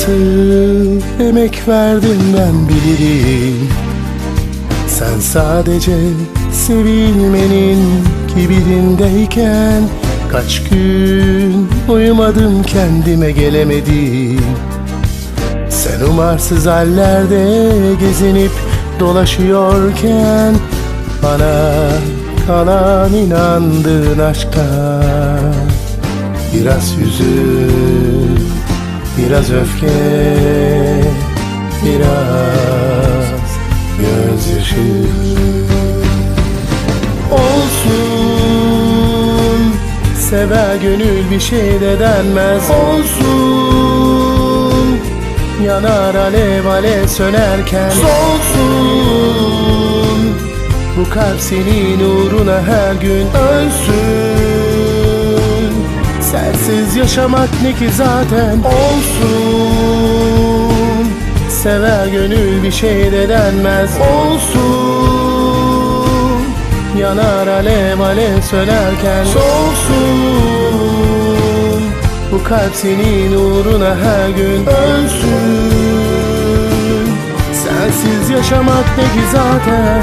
Nasıl emek verdim ben bilirim Sen sadece sevilmenin kibirindeyken Kaç gün uyumadım kendime gelemedim. Sen umarsız hallerde gezinip dolaşıyorken Bana kalan inandığın aşkta Biraz hüzün, biraz öfke, biraz gözyaşı Olsun, sever gönül bir şey de denmez. Olsun, yanar alev alev sönerken. Solsun, bu kalp senin uğruna her gün. Ölsün Sensiz yaşamak ne ki zaten? Olsun. Sever gönül bir şey de denmez. Olsun. Yanar alev alev sönerken solsun Bu kalp senin uğruna her gün ölsün. Sensiz yaşamak ne ki zaten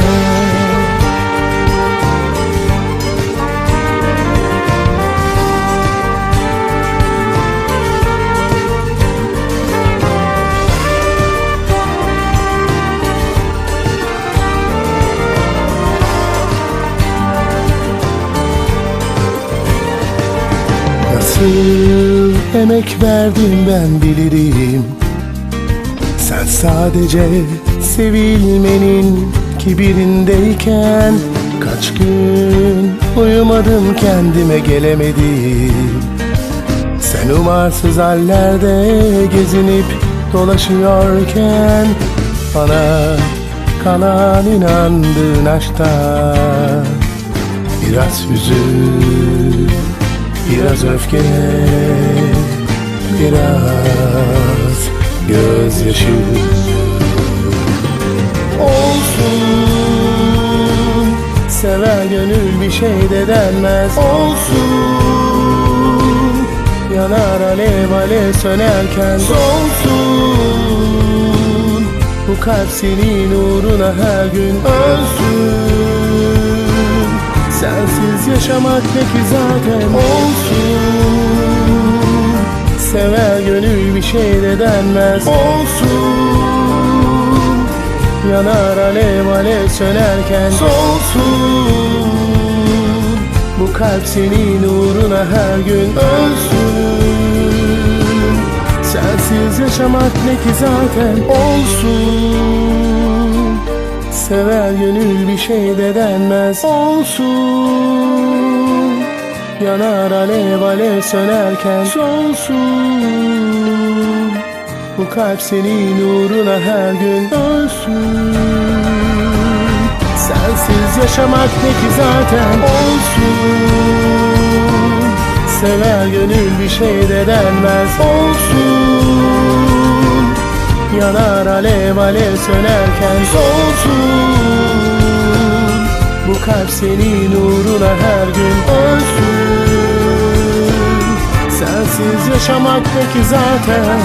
Nasıl emek verdim ben bilirim. Sen sadece sevilmenin kibirindeyken Kaç gün uyumadım kendime gelemedim. Sen umarsız hallerde gezinip dolaşıyorken Bana kalan inandığın aşkta Biraz hüzün Biraz öfke, biraz gözyaşı Olsun, sever gönül bir şey de denmez. Olsun, yanar alev alev sönerken. Solsun, bu kalp senin uğruna her gün. Ölsün Sensiz yaşamak ne ki zaten olsun. Sever gönül bir şey de denmez. Olsun. Yanar alev alev sönerken. Solsun Bu kalp senin uğruna her gün ölsün. Sensiz yaşamak ne ki zaten olsun Sever gönül bir şey de denmez. Olsun Yanar alev alev sönerken. Solsun Bu kalp senin uğruna her gün. Ölsün Sensiz yaşamak ne ki zaten. Olsun Sever gönül bir şey de denmez. Olsun Yanar alev alev sönerken solsun. Bu kalp senin uğruna her gün ölsün. Sensiz yaşamak ne ki zaten